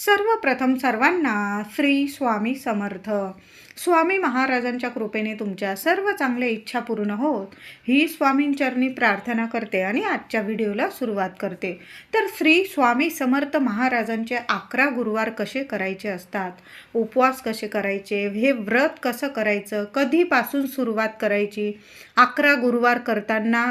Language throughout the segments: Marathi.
सर्वप्रथम सर्वांना श्री स्वामी समर्थ. स्वामी महाराजांच्या कृपेने तुमच्या सर्व चांगल्या इच्छा पूर्ण होत. ही स्वामींचरणी प्रार्थना करते आणि आजच्या व्हिडिओला सुरुवात करते. तर श्री स्वामी समर्थ महाराजांचे अकरा गुरुवार कसे करायचे असतात? उपवास कसे करायचे? हे व्रत कसं करायचं? कधीपासून सुरुवात करायची? अकरा गुरुवार करताना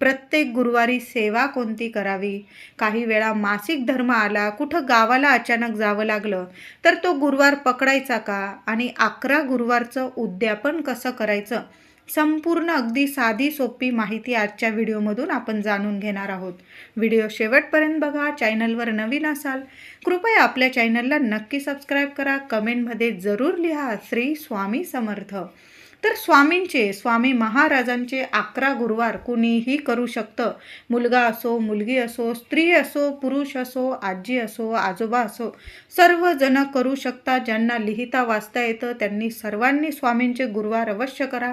प्रत्येक गुरुवारी सेवा कोणती करावी? काही वेळा मासिक धर्म आला कुठं गावाला अचानक जावं लागलं तर तो गुरुवार पकडायचा का आणि अकरा गुरुवारचं उद्यापन कसं करायचं? संपूर्ण अगदी साधी सोपी माहिती आजच्या व्हिडिओमधून आपण जाणून घेणार आहोत. व्हिडिओ शेवटपर्यंत बघा चॅनलवर नवीन असाल कृपया आपल्या चॅनलला नक्की सबस्क्राईब करा कमेंटमध्ये जरूर लिहा श्री स्वामी समर्थ. तर स्वामींचे स्वामी महाराजांचे अकरा गुरुवार कुणीही करू शकतं. मुलगा असो मुलगी असो स्त्री असो पुरुष असो आजी असो आजोबा असो सर्वजण करू शकता ज्यांना लिहिता वाचता येतं त्यांनी सर्वांनी स्वामींचे गुरुवार अवश्य करा.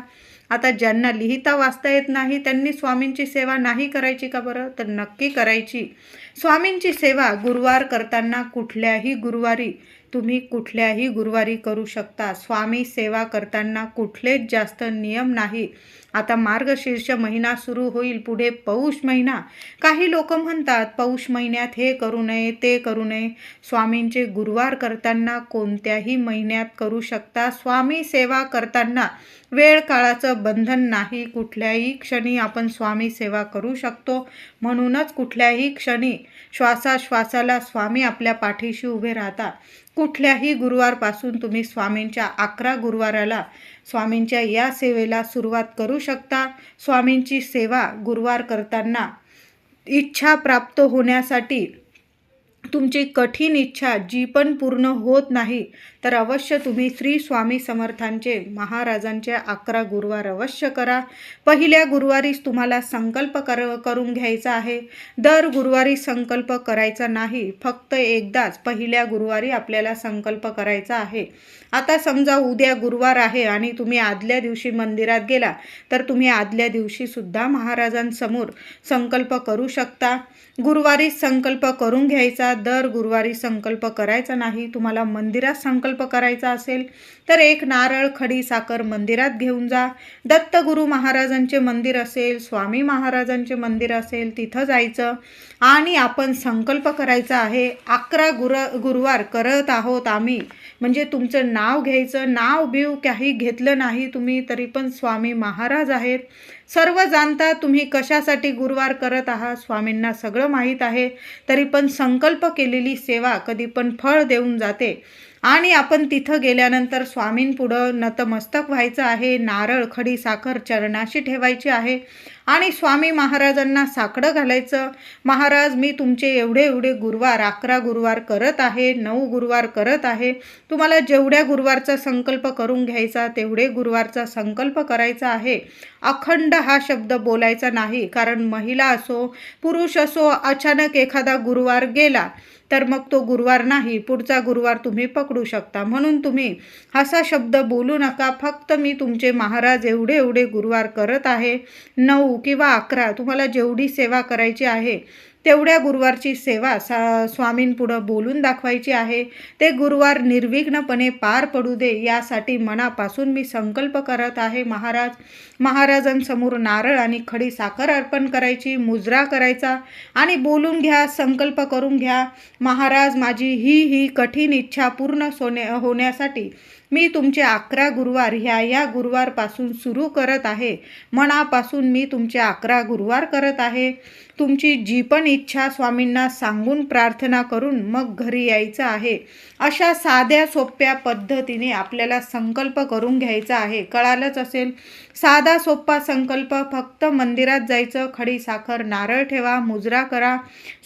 आता ज्यांना लिहिता वाचता येत नाही त्यांनी स्वामींची सेवा नाही करायची का बरं? तर नक्की करायची. स्वामींची सेवा गुरुवार करताना कुठल्याही गुरुवारी तुम्ही कुठल्याही गुरुवारी करू शकता. स्वामी सेवा करताना कुठलेच जास्त नियम नाही. आता मार्गशीर्ष महिना सुरू होईल. पुढे पौष महिना. काही लोक म्हणतात पौष महिन्यात हे करू नये ते करू नये. स्वामींचे गुरुवार करताना कोणत्याही महिन्यात करू शकता. स्वामी सेवा करताना वेळ काळाचं बंधन नाही. कुठल्याही क्षणी आपण स्वामी सेवा करू शकतो. म्हणूनच कुठल्याही क्षणी श्वासाश्वासाला स्वामी आपल्या पाठीशी उभे राहतात. कुठल्याही गुरुवारपासून तुम्ही स्वामींच्या अकरा गुरुवाराला स्वामींच्या या सेवेला सुरुवात करू शकता. स्वामींची सेवा गुरुवार करताना इच्छा प्राप्त होण्यासाठी तुमची कठीण इच्छा जी पण पूर्ण होत नाही तर अवश्य तुम्ही श्री स्वामी समर्थांचे महाराजांचे अकरा गुरुवार अवश्य करा. पहिल्या गुरुवारीच तुम्हाला संकल्प कर करून घ्यायचा आहे. दर गुरुवारी संकल्प करायचा नाही फक्त एकदाच पहिल्या गुरुवारी आपल्याला संकल्प करायचा आहे. आता समजा उद्या गुरुवार आहे आणि तुम्ही आदल्या दिवशी मंदिरात गेला तर तुम्ही आदल्या दिवशीसुद्धा महाराजांसमोर संकल्प करू शकता. गुरुवारी संकल्प करून घ्यायचा दर गुरुवारी संकल्प करायचा नाही तुम्हाला मंदिरात संकल्प करायचा असेल तर एक नारळ खडी साखर मंदिरात घेऊन जा. दत्तगुरू महाराजांचे मंदिर असेल स्वामी महाराजांचे मंदिर असेल तिथं जायचं. आणि आपण संकल्प करायचा आहे अकरा गुर गुरुवार करत आहोत आम्ही. म्हणजे तुमचं नाव घ्यायचं नाव बिव काही घेतलं नाही तुम्ही तरी पण स्वामी महाराज आहेत. सर्व जाणता तुम्ही कशासाठी गुरुवार करत आहात स्वामींना सगळं माहीत आहे. तरी पण संकल्प केलेली सेवा कधी पण फळ देऊन जाते. आणि आपण तिथं गेल्यानंतर स्वामींपुढं नतमस्तक व्हायचं आहे नारळ खडी साखर चरणाशी ठेवायची आहे आणि स्वामी महाराजांना साकडं घालायचं. महाराज मी तुमचे एवढे एवढे गुरुवार अकरा गुरुवार करत आहे नऊ गुरुवार करत आहे. तुम्हाला जेवढ्या गुरुवारचा संकल्प करून घ्यायचा तेवढे गुरुवारचा संकल्प करायचा आहे. अखंड हा शब्द बोलायचा नाही कारण महिला असो पुरुष असो अचानक एखादा गुरुवार गेला. तर मग तो गुरुवार नाही पुढचा गुरुवार तुम्ही पकडू शकता. म्हणून तुम्ही असा शब्द बोलू नका. फक्त मी तुमचे महाराज एवढे एवढे गुरुवार करत आहे. नऊ किंवा अकरा तुम्हाला जेवढी सेवा करायची आहे तेवढ्या गुरुवारची सेवा सा स्वामींपुढं बोलून दाखवायची आहे. ते गुरुवार निर्विघ्नपणे पार पडू दे यासाठी मनापासून मी संकल्प करत आहे महाराज. महाराजांसमोर नारळ आणि खडी साखर अर्पण करायची मुजरा करायचा आणि बोलून घ्या संकल्प करून घ्या. महाराज माझी ही ही कठीण इच्छा पूर्ण सोने होण्यासाठी मी तुमचे अकरा गुरुवार ह्या या गुरुवारपासून सुरू करत आहे. मनापासून मी तुमचे अकरा गुरुवार करत आहे. तुमची जी पण इच्छा स्वामींना सांगून प्रार्थना करून मग घरी यायचं आहे. अशा साध्या सोप्या पद्धतीने आपल्याला संकल्प करून घ्यायचा आहे. कळालंच असेल साधा सोप्पा संकल्प फक्त मंदिरात जायचं खडी साखर नारळ ठेवा मुजरा करा.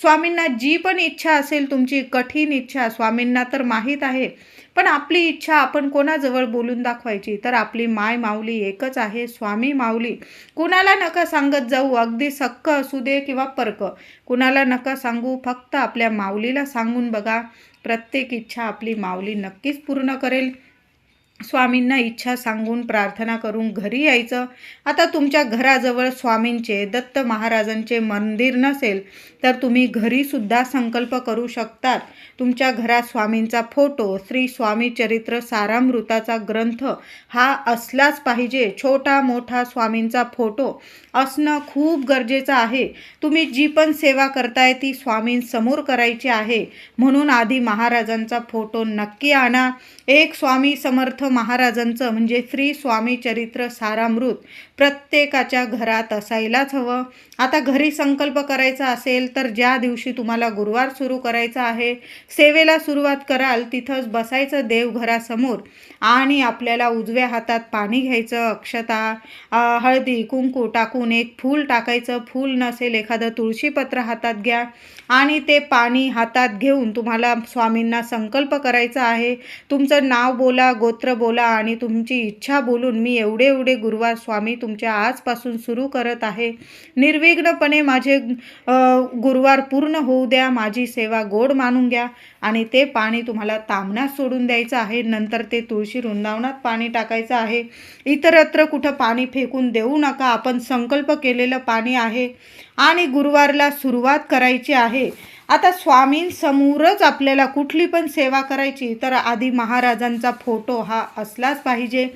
स्वामींना जी पण इच्छा असेल तुमची कठीण इच्छा स्वामींना तर माहीत आहे. पण आपली इच्छा आपण कोणाजवळ बोलून दाखवायची? तर आपली माय माऊली एकच आहे स्वामी माऊली. कुणाला नका सांगत जाऊ अगदी सक्क असू दे किंवा परक कुणाला नका सांगू फक्त आपल्या माऊलीला सांगून बघा. प्रत्येक इच्छा आपली माऊली नक्कीच पूर्ण करेल. स्वामींना इच्छा सांगून प्रार्थना करून घरी यायचं. आता तुमच्या घराजवळ स्वामींचे दत्त महाराजांचे मंदिर नसेल तर तुम्ही घरीसुद्धा संकल्प करू शकतात. तुमच्या घरात स्वामींचा फोटो श्री स्वामी चरित्र सारामृताचा ग्रंथ हा असलाच पाहिजे. छोटा मोठा स्वामींचा फोटो असणं खूप गरजेचं आहे. तुम्ही जी पण सेवा करताय ती स्वामींसमोर करायची आहे. म्हणून आधी महाराजांचा फोटो नक्की आणा. एक स्वामी समर्थ महाराजांचं म्हणजे श्री स्वामी चरित्र सारामृत प्रत्येकाच्या घरात असायलाच हवं. आता घरी संकल्प करायचा असेल तर ज्या दिवशी तुम्हाला गुरुवार सुरू करायचा आहे सेवेला सुरुवात कराल तिथंच बसायचं देवघरासमोर आणि आपल्याला उजव्या हातात पाणी घ्यायचं अक्षता हळदी कुंकू टाकून एक फूल टाकायचं. फूल नसेल एखादं तुळशीपत्र हातात घ्या आणि ते पाणी हातात घेऊन तुम्हाला स्वामींना संकल्प करायचा आहे. तुमचं नाव बोला गोत्र बोला आणि तुमची इच्छा बोलून मी एवढे एवढे गुरुवार स्वामी तुमच्या आजपासून सुरू करत आहे. निर्विघ्नपणे माझे गुरुवार पूर्ण होऊ द्या. माझी सेवा गोड मानून घ्या. आणि ते पाणी तुम्हाला तामण्यात सोडून द्यायचं आहे. नंतर ते तुळशी वृंदावनात पाणी टाकायचं आहे. इतरत्र कुठं पाणी फेकून देऊ नका. आपण संकल्प केलेलं पाणी आहे आणि गुरुवारला सुरुवात करायची आहे. आता स्वामींसमोरच आपल्याला कुठली पण सेवा करायची तर आधी महाराजांचा फोटो हा असलाच पाहिजे.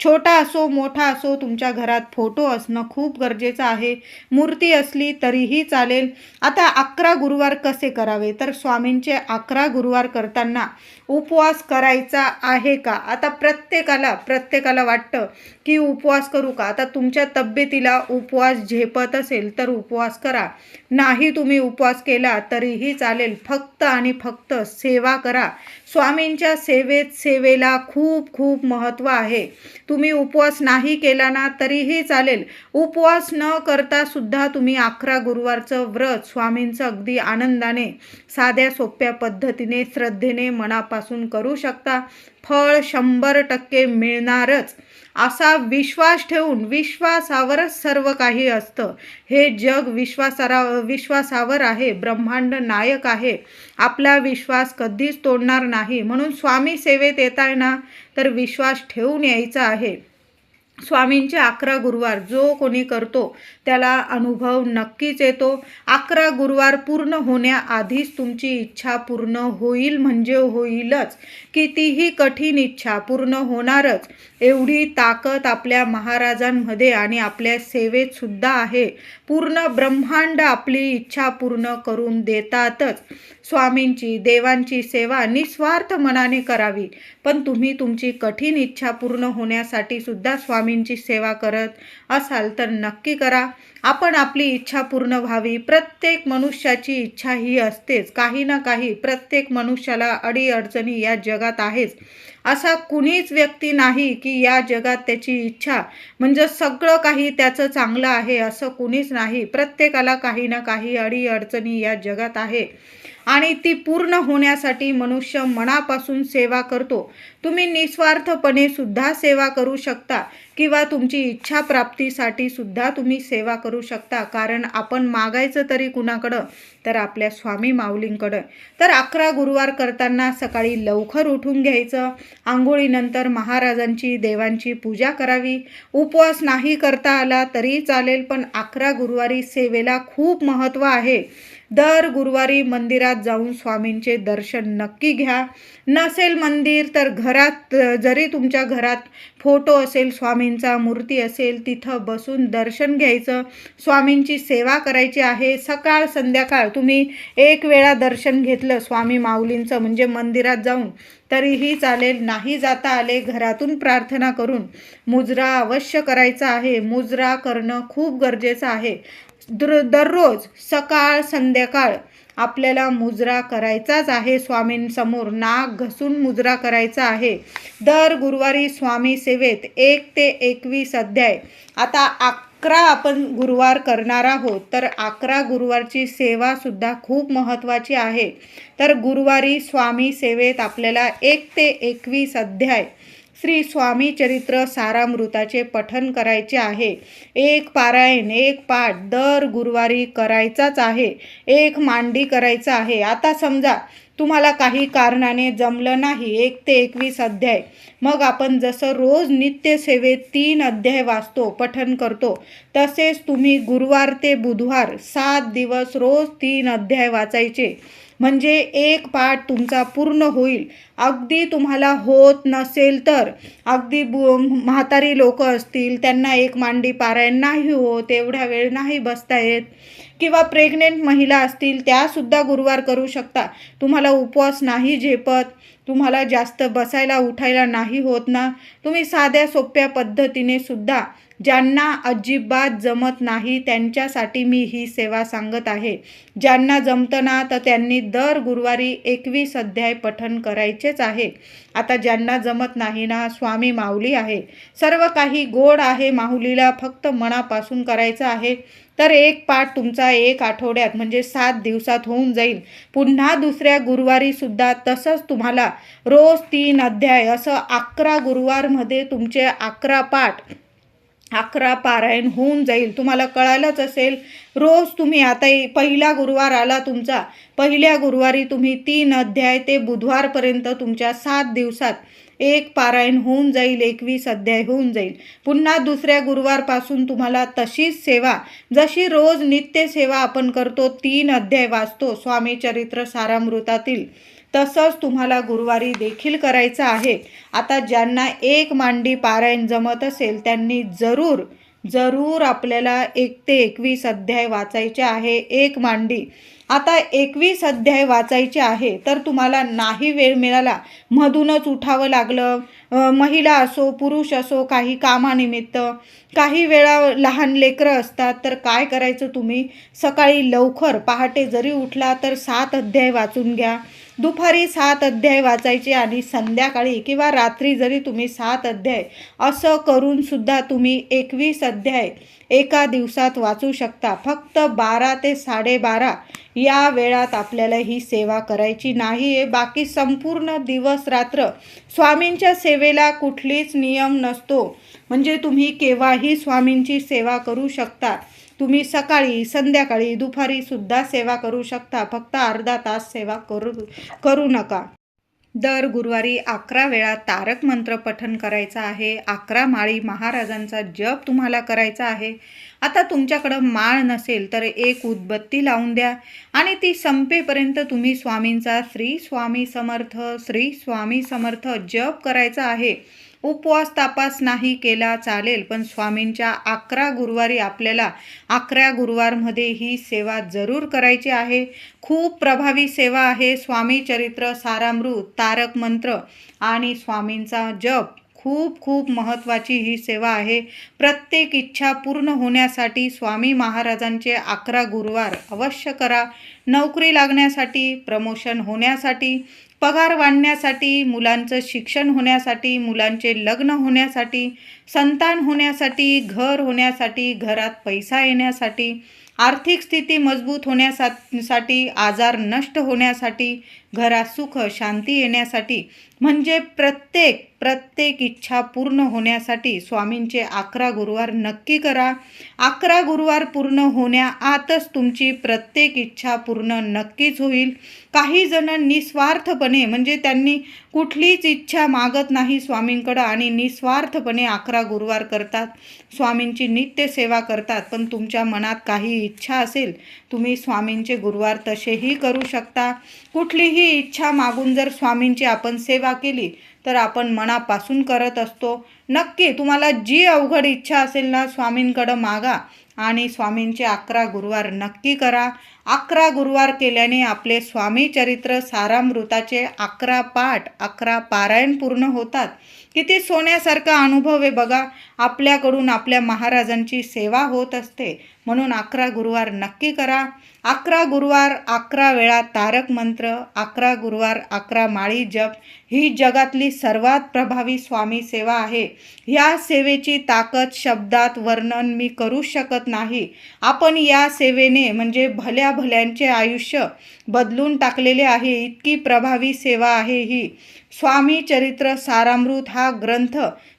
छोटा असो मोठा असो तुमच्या घरात फोटो असणं खूप गरजेचं आहे. मूर्ती असली तरीही चालेल. आता अकरा गुरुवार कसे करावे? तर स्वामींचे अकरा गुरुवार करताना उपवास करायचा आहे का? आता प्रत्येकाला प्रत्येकाला वाटतं की उपवास करू का? आता तुमच्या तब्येतीला उपवास झेपत असेल तर उपवास करा. नाही तुम्ही उपवास केला तरीही चालेल. फक्त आणि फक्त सेवा करा. स्वामींच्या सेवेत सेवेला खूप खूप महत्त्व आहे. तुम्ही उपवास नाही केला ना तरीही चालेल. उपवास न करता सुद्धा तुम्ही अकरा गुरुवारचं व्रत स्वामींचं अगदी आनंदाने साध्या सोप्या पद्धतीने श्रद्धेने मनापासून करू शकता. फळ शंभर टक्के मिळणारच. असा विश्वास ठेवून विश्वासावरच सर्व काही असतं. हे जग विश्वासारा विश्वासावर आहे ब्रह्मांड नायक आहे. आपला विश्वास कधीच तोडणार नाही. म्हणून स्वामी सेवेत येताय ना तर विश्वास ठेवून यायचा आहे. स्वामींचे अकरा गुरुवार जो कोणी करतो त्याला अनुभव नक्कीच येतो. अकरा गुरुवार पूर्ण होण्याआधीच तुमची इच्छा पूर्ण होईल म्हणजे होईलच. कितीही कठीण इच्छा पूर्ण होणारच एवढी ताकद आपल्या महाराजांमध्ये आणि आपल्या सेवेत सुद्धा आहे. पूर्ण ब्रह्मांड आपली इच्छा पूर्ण करून देतातच. स्वामींची देवांची सेवा निस्वार्थ मनाने करावी. पण तुम्ही तुमची कठीण इच्छा पूर्ण होण्यासाठी सुद्धा स्वामी स्वामींची सेवा करत असाल तर नक्की करा. आपण आपली इच्छा पूर्ण व्हावी. प्रत्येक मनुष्याची इच्छा ही असतेच. काही ना काही प्रत्येक मनुष्याला अडीअडचणी या जगात आहेच. असा कुणीच व्यक्ती नाही की या जगात त्याची इच्छा म्हणजे सगळं काही त्याचं चांगलं आहे असं कुणीच नाही. प्रत्येकाला काही ना काही अडीअडचणी या जगात आहे. आणि ती पूर्ण होण्यासाठी मनुष्य मनापासून सेवा करतो. तुम्ही निस्वार्थपणे सुद्धा सेवा करू शकता किंवा तुमची इच्छा प्राप्त प्राप्तीसाठी सुद्धा तुम्ही सेवा करू शकता. कारण आपण मागायचं तरी कुणाकडं? तर आपल्या स्वामी माऊलींकडं. तर अकरा गुरुवार करताना सकाळी लवकर उठून घ्यायचं. आंघोळीनंतर महाराजांची देवांची पूजा करावी. उपवास नाही करता आला तरी चालेल पण अकरा गुरुवारी सेवेला खूप महत्त्व आहे. दर गुरुवारी मंदिरात जाऊन स्वामींचे दर्शन नक्की घ्या. नसेल मंदिर तर घरात जरी तुमच्या घरात फोटो असेल स्वामींचा मूर्ती असेल तिथं बसून दर्शन घ्यायचं. स्वामींची सेवा करायची आहे. सकाळ संध्याकाळ तुम्ही एक वेळा दर्शन घेतलं स्वामी माऊलींचं म्हणजे मंदिरात जाऊन तरीही चालेल. नाही जाता आले घरातून प्रार्थना करून मुजरा अवश्य करायचा आहे. मुजरा करणं खूप गरजेचं आहे. दर दररोज सकाळ संध्याकाळ आपल्याला मुजरा करायचाच आहे. स्वामींसमोर नाक घसून मुजरा करायचा आहे. दर गुरुवारी स्वामी सेवेत एक ते एकवीस अध्याय. आता अकरा आपण गुरुवार करणार आहोत. तर अकरा गुरुवारची सेवासुद्धा खूप महत्त्वाची आहे. तर गुरुवारी स्वामी सेवेत आपल्याला एक ते एकवीस अध्याय. श्री स्वामी चरित्र सारामृताचे पठन करायचे आहे. एक पारायण एक पाठ दर गुरुवारी करायचाच आहे. एक मांडी करायचा आहे. आता समजा तुम्हाला काही कारणाने जमलं नाही एक ते एकवीस अध्याय. मग आपण जसं रोज नित्यसेवेत तीन अध्याय वाचतो पठन करतो तसेच तुम्ही गुरुवार ते बुधवार सात दिवस रोज तीन अध्याय वाचायचे. म्हणजे एक पाठ तुमचा पूर्ण होईल. अगदी तुम्हाला होत नसेल तर अगदी बु म्हातारी लोक असतील त्यांना एक मांडी पारायण नाही होत एवढा वेळ नाही बसता येत. किंवा प्रेग्नेंट महिला असतील त्यासुद्धा गुरुवार करू शकता. तुम्हाला उपवास नाही झेपत तुम्हाला जास्त बसायला उठायला नाही होत ना. तुम्ही साध्या सोप्या पद्धतीने सुद्धा ज्यांना अजिबात जमत नाही त्यांच्यासाठी मी ही सेवा सांगत आहे. ज्यांना जमतं ना तर त्यांनी दर गुरुवारी एकवीस अध्याय पठन करायचेच आहे. आता ज्यांना जमत नाही ना स्वामी माऊली आहे. सर्व काही गोड आहे माऊलीला फक्त मनापासून करायचं आहे. तर एक पाठ तुमचा एक आठवड्यात म्हणजे सात दिवसात होऊन जाईल. पुन्हा दुसऱ्या गुरुवारीसुद्धा तसंच तुम्हाला रोज तीन अध्याय असं अकरा गुरुवारमध्ये तुमचे अकरा पाठ अकरा पारायण होऊन जाईल. तुम्हाला कळायलाच असेल रोज तुम्ही आता पहिला गुरुवार आला तुमचा. पहिल्या गुरुवारी तुम्ही तीन अध्याय ते बुधवारपर्यंत तुमच्या सात दिवसात एक पारायण होऊन जाईल एकवीस अध्याय होऊन जाईल. पुन्हा दुसऱ्या गुरुवारपासून तुम्हाला तशीच सेवा जशी रोज नित्य सेवा आपण करतो तीन अध्याय वाचतो स्वामी चरित्र सारामृतातील तसंच तुम्हाला गुरुवारी देखील करायचं आहे. आता ज्यांना एक मांडी पारायण जमत असेल त्यांनी जरूर जरूर आपल्याला एक ते एकवीस अध्याय वाचायचे आहे. एक मांडी आता एकवीस अध्याय वाचायचे आहे तर तुम्हाला नाही वेळ मिळाला. मधूनच उठावं लागलं. महिला असो पुरुष असो काही कामानिमित्त. काही वेळा लहान लेकरं असतात तर काय करायचं तुम्ही? सकाळी लवकर पहाटे जरी उठला तर सात अध्याय वाचून घ्या. दुपारी सात अध्याय वाचायचे आणि संध्याकाळी किंवा रात्री जरी तुम्ही सात अध्याय असं करूनसुद्धा तुम्ही एकवीस अध्याय एका दिवसात वाचू शकता. फक्त बारा ते साडेबारा या वेळात आपल्याला ही सेवा करायची नाही आहे बाकी संपूर्ण दिवस रात्र स्वामींच्या सेवेला कुठलीच नियम नसतो. म्हणजे तुम्ही केव्हाही स्वामींची सेवा करू शकता. तुम्ही सकाळी संध्याकाळी दुपारी सुद्धा सेवा करू शकता. फक्त अर्धा तास सेवा करू करू नका. दर गुरुवारी अकरा वेळा तारक मंत्र पठन करायचं आहे. अकरा माळी महाराजांचा जप तुम्हाला करायचा आहे. आता तुमच्याकडं माळ नसेल तर एक उदबत्ती लावून द्या आणि ती संपेपर्यंत तुम्ही स्वामींचा श्री स्वामी समर्थ श्री स्वामी समर्थ जप करायचा आहे. उपवास तापास नाही केला चालेल पण स्वामींच्या अकरा गुरुवारी आपल्याला अकरा गुरुवारमध्ये ही सेवा जरूर करायची आहे. खूप प्रभावी सेवा आहे. स्वामी चरित्र सारामृत तारक मंत्र आणि स्वामींचा जप खूप खूप महत्त्वाची ही सेवा आहे. प्रत्येक इच्छा पूर्ण होण्यासाठी स्वामी महाराजांचे अकरा गुरुवार अवश्य करा. नोकरी लागण्यासाठी प्रमोशन होण्यासाठी पगार वाढण्यासाठी मुलांचं शिक्षण होण्यासाठी मुलांचे लग्न होण्यासाठी संतान होण्यासाठी घर होण्यासाठी घरात पैसा येण्यासाठी आर्थिक स्थिती मजबूत होण्यासाठी आजार नष्ट होण्यासाठी घरात सुख शांती येण्यासाठी म्हणजे प्रत्येक प्रत्येक इच्छा पूर्ण होण्यासाठी स्वामींचे अकरा गुरुवार नक्की करा. अकरा गुरुवार पूर्ण होण्याआतच तुमची प्रत्येक इच्छा पूर्ण नक्कीच होईल. काही जण निस्वार्थपणे म्हणजे त्यांनी कुठलीच इच्छा मागत नाही स्वामींकडं आणि निस्वार्थपणे अकरा गुरुवार करतात. स्वामींची नित्यसेवा करतात पण तुमच्या मनात काही इच्छा असेल तुम्ही स्वामींचे गुरुवार तसेही करू शकता. कुठलीही इच्छा मागून जर स्वामींची आपण सेवा केली तर आपण मनापासून करत असतो. नक्की तुम्हाला जी अवघड इच्छा असेल ना स्वामींकडं मागा आणि स्वामींचे अकरा गुरुवार नक्की करा. अकरा गुरुवार केल्याने आपले स्वामी चरित्र सारामृताचे अकरा पाठ अकरा पारायण पूर्ण होतात. किती सोन्यासारखा अनुभव आहे बघा. आपल्याकडून आपल्या महाराजांची सेवा होत असते. म्हणून अकरा गुरुवार नक्की करा. अकरा गुरुवार अकरा वेळा तारक मंत्र अकरा गुरुवार अकरा माळी जप ही जगातली सर्वात प्रभावी स्वामी सेवा आहे. या सेवेची ताकद शब्दात वर्णन मी करू शकत नाही. आपण या सेवेने म्हणजे भल्या भल्यांचे आयुष्य बदलून टाकलेले आहे इतकी प्रभावी सेवा आहे ही. स्वामी चरित्र सारामृत हा ग्रंथ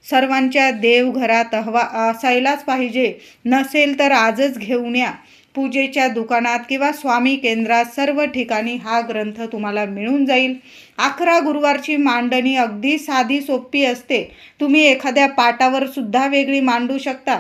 सर्वांच्या देवघरात हवा असायलाच पाहिजे. नसेल तर आजच घेऊन या. पूजेच्या दुकानात किंवा स्वामी केंद्रात सर्व ठिकाणी हा ग्रंथ तुम्हाला मिळून जाईल. अकरा गुरुवारची मांडणी अगदी साधी सोपी असते. तुम्ही एखाद्या पाटावर सुद्धा वेगळी मांडू शकता.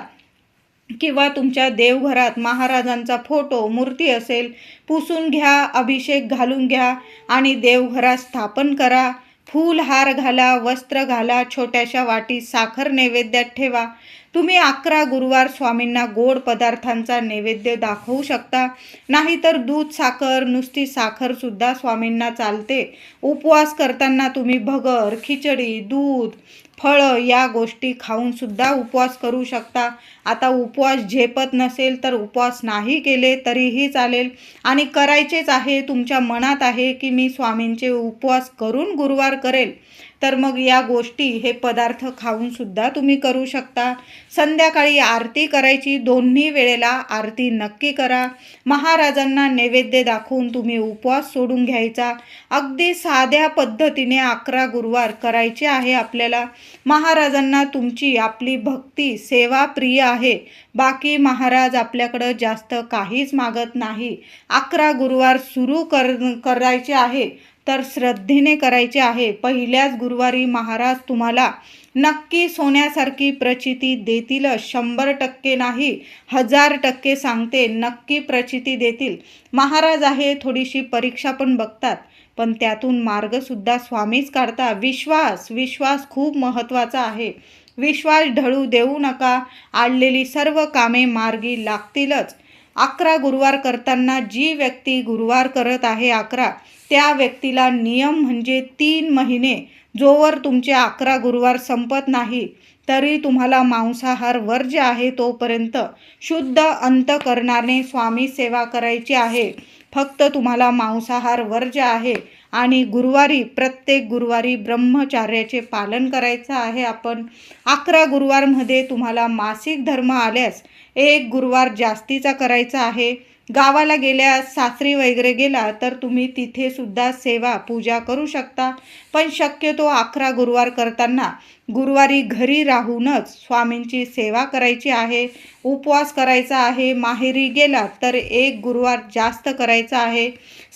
किंवा तुमच्या देवघरात महाराजांचा फोटो मूर्ती असेल पुसून घ्या अभिषेक घालून घ्या आणि देवघरात स्थापन करा. फूल हार घाला वस्त्र घाला छोट्याशा वाटीत साखर नैवेद्यात ठेवा. तुम्ही अकरा गुरुवार स्वामींना गोड पदार्थांचा नैवेद्य दाखवू शकता. नाहीतर दूध साखर नुसती साखरसुद्धा स्वामींना चालते. उपवास करताना तुम्ही भगर खिचडी दूध फळं या गोष्टी खाऊन सुद्धा उपवास करू शकता. आता उपवास झेपत नसेल तर उपवास नाही केले तरीही चालेल. आणि करायचेच आहे तुमच्या मनात आहे की मी स्वामींचे उपवास करून गुरुवार करेल. तर मग या गोष्टी हे पदार्थ खाऊनसुद्धा तुम्ही करू शकता. संध्याकाळी आरती करायची दोन्ही वेळेला आरती नक्की करा. महाराजांना नैवेद्य दाखवून तुम्ही उपवास सोडून घ्यायचा. अगदी साध्या पद्धतीने अकरा गुरुवार करायचे आहे आपल्याला. महाराजांना तुमची आपली भक्ती सेवा प्रिय आहे. बाकी महाराज आपल्याकडं जास्त काहीच मागत नाही. अकरा गुरुवार सुरू कर करायचे आहे. तर श्रद्धेने करायचे आहे. पहिल्याच गुरुवारी महाराज तुम्हाला नक्की सोन्यासारखी प्रचिती देतीलच शंभर टक्के नाही हजार टक्के सांगते नक्की प्रचिती देतील. महाराज आहे थोडीशी परीक्षा पण बघतात. पण त्यातून मार्गसुद्धा स्वामीच काढता. विश्वास विश्वास खूप महत्त्वाचा आहे. विश्वास ढळू देऊ नका. आडलेली सर्व कामे मार्गी लागतीलच. अकरा गुरुवार करताना जी व्यक्ती गुरुवार करत आहे अकरा त्या व्यक्तीला नियम म्हणजे तीन महिने जोवर तुमचे अकरा गुरुवार संपत नाही तरी तुम्हाला मांसाहार वर्ज आहे तोपर्यंत शुद्ध अंतकरणाने स्वामी सेवा करायची आहे. फक्त तुम्हाला मांसाहार वर्ज आहे आणि गुरुवारी प्रत्येक गुरुवारी ब्रह्मचार्याचे पालन करायचं आहे आपण. अकरा गुरुवारमध्ये तुम्हाला मासिक धर्म आल्यास एक गुरुवार जास्तीचा करायचा आहे. गावाला गेल्यास सासरी वगैरे गेला तर तुम्ही तिथे सुद्धा सेवा पूजा करू शकता. पण शक्यतो अकरा गुरुवार करताना गुरुवारी घरी राहूनच स्वामींची सेवा करायची आहे. उपवास करायचा आहे. माहेरी गेलात तर एक गुरुवार जास्त करायचा आहे.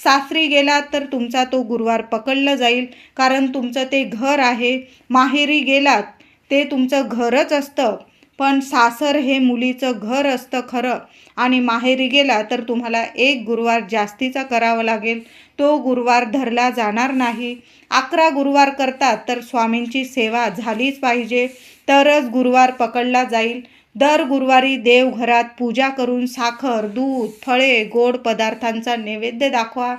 सासरी गेलात तर तुमचा तो गुरुवार पकडलं जाईल कारण तुमचं ते घर आहे. माहेरी गेलात ते तुमचं घरच असतं. पण सासर हे मुलीचं घर असतं खरं. आणि माहेरी गेला तर तुम्हाला एक गुरुवार जास्तीचा करावा लागेल. तो गुरुवार धरला जाणार नाही. अकरा गुरुवार करतात तर स्वामींची सेवा झालीच पाहिजे. तरच गुरुवार पकडला जाईल. दर गुरुवारी देवघरात पूजा करून साखर दूध फळे गोड पदार्थांचा नैवेद्य दाखवा.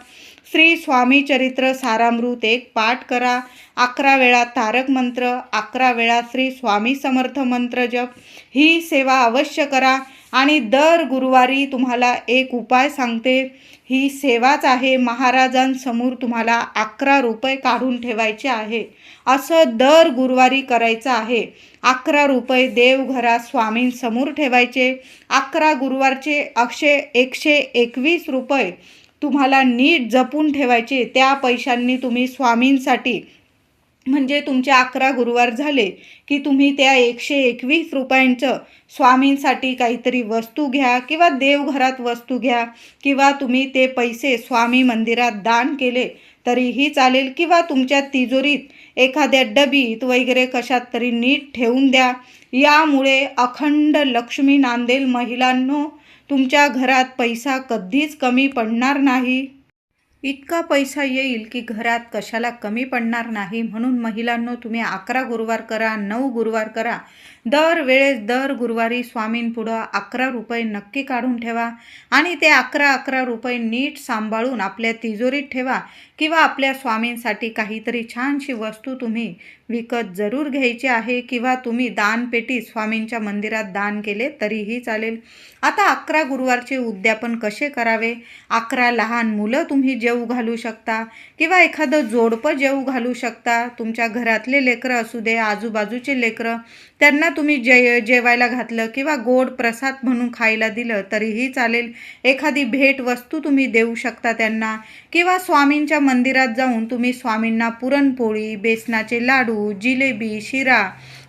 श्री स्वामी चरित्र सारामृत एक पाठ करा. अकरा वेळा तारक मंत्र अकरा वेळा श्री स्वामी समर्थ मंत्र जप. ही सेवा अवश्य करा आणि दर गुरुवारी तुम्हाला एक उपाय सांगते. ही सेवाच आहे. महाराजांसमोर तुम्हाला अकरा रुपये काढून ठेवायचे आहे. असं दर गुरुवारी करायचं आहे. अकरा रुपये देवघरात स्वामींसमोर ठेवायचे. अकरा गुरुवारचे अक्षे एकशे एकवीस रुपये तुम्हाला नीट जपून ठेवायचे त्या पैशांनी तुम्ही स्वामींसाठी म्हणजे तुमचे अकरा गुरुवार झाले की तुम्ही त्या एकशे एकवीस रुपयांचं स्वामींसाठी काहीतरी वस्तू घ्या किंवा देवघरात वस्तू घ्या किंवा तुम्ही ते पैसे स्वामी मंदिरात दान केले तरीही चालेल किंवा तुमच्या तिजोरीत एखाद्या डबीत वगैरे कशात तरी नीट ठेवून द्या. यामुळे अखंड लक्ष्मी नांदेल महिलांनो तुमच्या घरात पैसा कधीच कमी पडणार नाही? इतका पैसा येईल की घरात कशाला कमी पडणार नाही? म्हणून महिलांनो तुम्ही अकरा गुरुवार करा नऊ गुरुवार करा. दरवेळेस दर गुरुवारी स्वामींपुढं अकरा रुपये नक्की काढून ठेवा आणि ते अकरा अकरा रुपये नीट सांभाळून आपल्या तिजोरीत ठेवा किंवा आपल्या स्वामींसाठी काहीतरी छानशी वस्तू तुम्ही विकत जरूर घ्यायची आहे किंवा तुम्ही दानपेटी स्वामींच्या मंदिरात दान केले तरीही चालेल. आता अकरा गुरुवारचे उद्यापन कसे करावे? अकरा लहान मुलं तुम्ही जेवू घालू शकता किंवा एखादं जोडपं जेवू घालू शकता. तुमच्या घरातले लेकरं असू दे आजूबाजूचे लेकरं त्यांना तुम्ही जे जेवायला घातलं किंवा गोड प्रसाद म्हणून खायला दिलं तरीही चालेल. एखादी भेट वस्तू तुम्ही देऊ शकता त्यांना. किंवा स्वामींच्या मंदिरात जाऊन तुम्ही स्वामींना पुरणपोळी बेसनाचे लाडू जिलेबी शिरा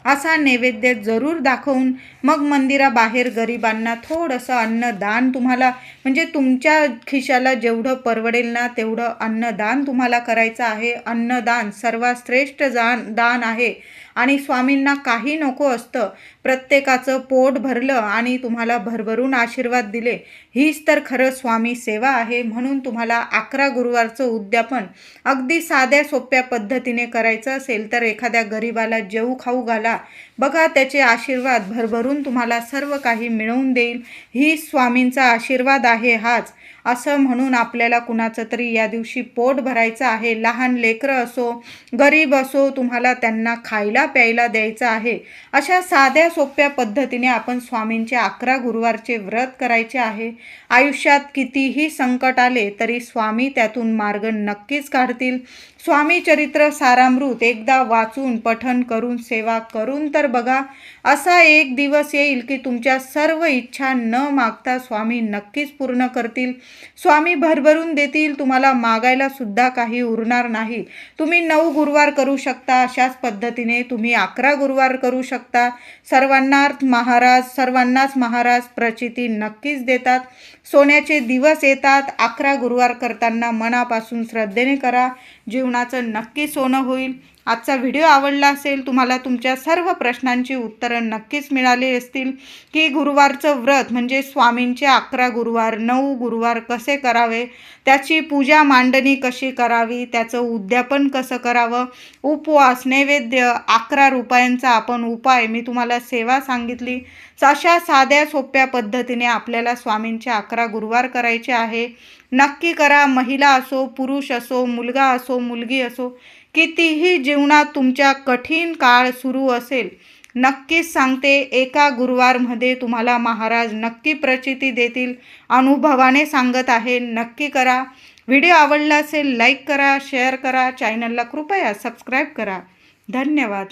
असा नैवेद्य जरूर दाखवून मग मंदिराबाहेर गरिबांना थोडंसं अन्नदान तुम्हाला म्हणजे तुमच्या खिशाला जेवढं परवडेल ना तेवढं अन्नदान तुम्हाला करायचं आहे. अन्नदान सर्वात श्रेष्ठ जान दान आहे. आणि स्वामींना काही नको असतं. प्रत्येकाचं पोट भरलं आणि तुम्हाला भरभरून आशीर्वाद दिले. हीच तर खरं स्वामी सेवा आहे. म्हणून तुम्हाला अकरा गुरुवारचं उद्यापन अगदी साध्या सोप्या पद्धतीने करायचं असेल तर एखाद्या गरीबाला जेऊ खाऊ घाला. lá बघा त्याचे आशीर्वाद भरभरून तुम्हाला सर्व काही मिळवून देईल. ही स्वामींचा आशीर्वाद आहे हाच. असं म्हणून आपल्याला कुणाचं तरी या दिवशी पोट भरायचं आहे. लहान लेकरं असो गरीब असो तुम्हाला त्यांना खायला प्यायला द्यायचं आहे. अशा साध्या सोप्या पद्धतीने आपण स्वामींचे अकरा गुरुवारचे व्रत करायचे आहे. आयुष्यात कितीही संकट आले तरी स्वामी त्यातून मार्ग नक्कीच काढतील. स्वामी चरित्र सारामृत एकदा वाचून पठन करून सेवा करून तर तर बघा असा एक दिवस येईल की तुमच्या सर्व इच्छा न मागता स्वामी नक्कीच पूर्ण करतील. स्वामी भरभरून देतील तुम्हाला मागायला सुद्धा काही उरणार नाही. तुम्ही नऊ गुरुवार करू शकता अशाच पद्धतीने तुम्ही अकरा गुरुवार करू शकता. सर्वांनाच महाराज सर्वांनाच महाराज प्रचिती नक्कीच देतात. सोन्याचे दिवस येतात अकरा गुरुवार करताना मनापासून श्रद्धेने करा. जीवनाचं नक्की सोनं होईल. आजचा व्हिडिओ आवडला असेल तुम्हाला तुमच्या सर्व प्रश्नांची उत्तरं नक्कीच मिळाली असतील. की गुरुवारचं व्रत म्हणजे स्वामींचे अकरा गुरुवार नऊ गुरुवार कसे करावे त्याची पूजा मांडणी कशी करावी त्याचं उद्यापन कसं करावं उपवास नैवेद्य अकरा रुपयांचा आपण उपाय मी तुम्हाला सेवा सांगितली. अशा साध्या सोप्या पद्धतीने आपल्याला स्वामींचे अकरा गुरुवार करायचे आहे. नक्की करा महिला असो पुरुष असो मुलगा असो मुलगी असो कितीही जीवनात तुमच्या कठीण काळ सुरू असेल नक्कीच सांगते एका गुरुवारमध्ये तुम्हाला महाराज नक्की प्रचिती देतील अनुभवाने सांगत आहे नक्की करा. व्हिडिओ आवडला असेल लाईक करा शेअर करा चॅनलला कृपया सबस्क्राईब करा. धन्यवाद.